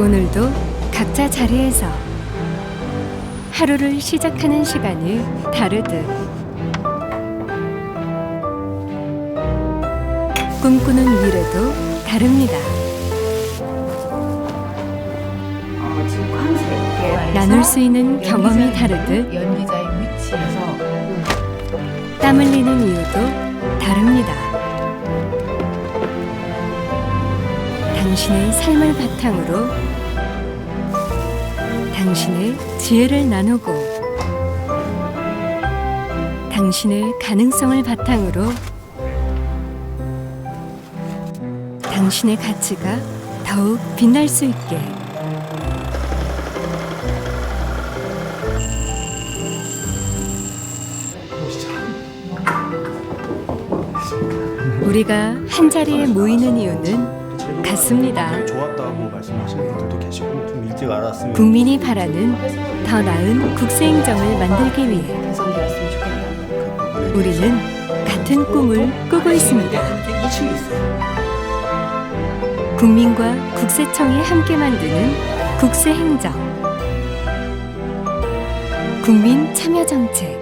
오늘도 각자 자리에서 하루를 시작하는 시간이 다르듯 꿈꾸는 미래도 다릅니다. 나눌 수 있는 경험이 다르듯 연기자의 위치에서 땀 흘리는 이유도 당신의 삶을 바탕으로 당신의 지혜를 나누고 당신의 가능성을 바탕으로 당신의 가치가 더욱 빛날 수 있게. 우리가 한 자리에 모이는 이유는 같습니다. 좋았다고 말씀하시는 분들도 계시고 좀 일찍 알았으면 국민이 바라는 더 나은 국세행정을 만들기 위해 개선되었으면 좋겠다. 우리는 같은 꿈을 꾸고 있습니다. 2층에 있어요. 국민과 국세청이 함께 만드는 국세행정 국민 참여 정책